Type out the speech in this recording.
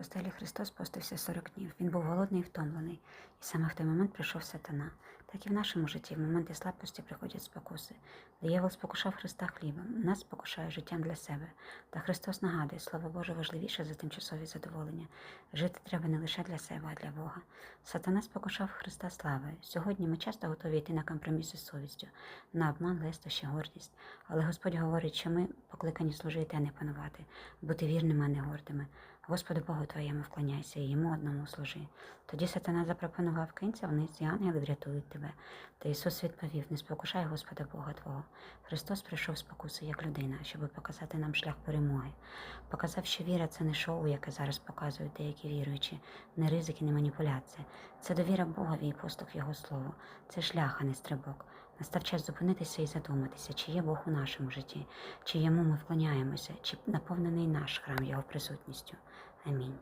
постелі Христос постився 40 днів. Він був голодний і втомлений, і саме в той момент прийшов сатана. Так і в нашому житті в моменти слабкості приходять спокуси. Диявол спокушав Христа хлібом, нас спокушає життям для себе. Та Христос нагадує, Слово Боже важливіше за тимчасові задоволення. Жити треба не лише для себе, а для Бога. Сатана спокушав Христа славою. Сьогодні ми часто готові йти на компроміси з совістю, на обман, лестощі, гордість. Але Господь говорить, що ми покликані служити, а не панувати, бути вірними, а не гордими. Господу Богу твоєму вклоняйся і йому одному служи. Тоді сатана запропонував кинься вниз, і ангели врятують тебе. Та Ісус відповів: не спокушай Господа Бога Твого. Христос прийшов спокуси як людина, щоб показати нам шлях перемоги. Показав, що віра це не шоу, яке зараз показують деякі віруючі, не ризики, не маніпуляції. Це довіра Богові і послух Його Слову. Це шлях, а не стрибок. Настав час зупинитися і задуматися, чи є Бог у нашому житті, чи йому ми вклоняємося, чи наповнений наш храм Його присутністю. I mean.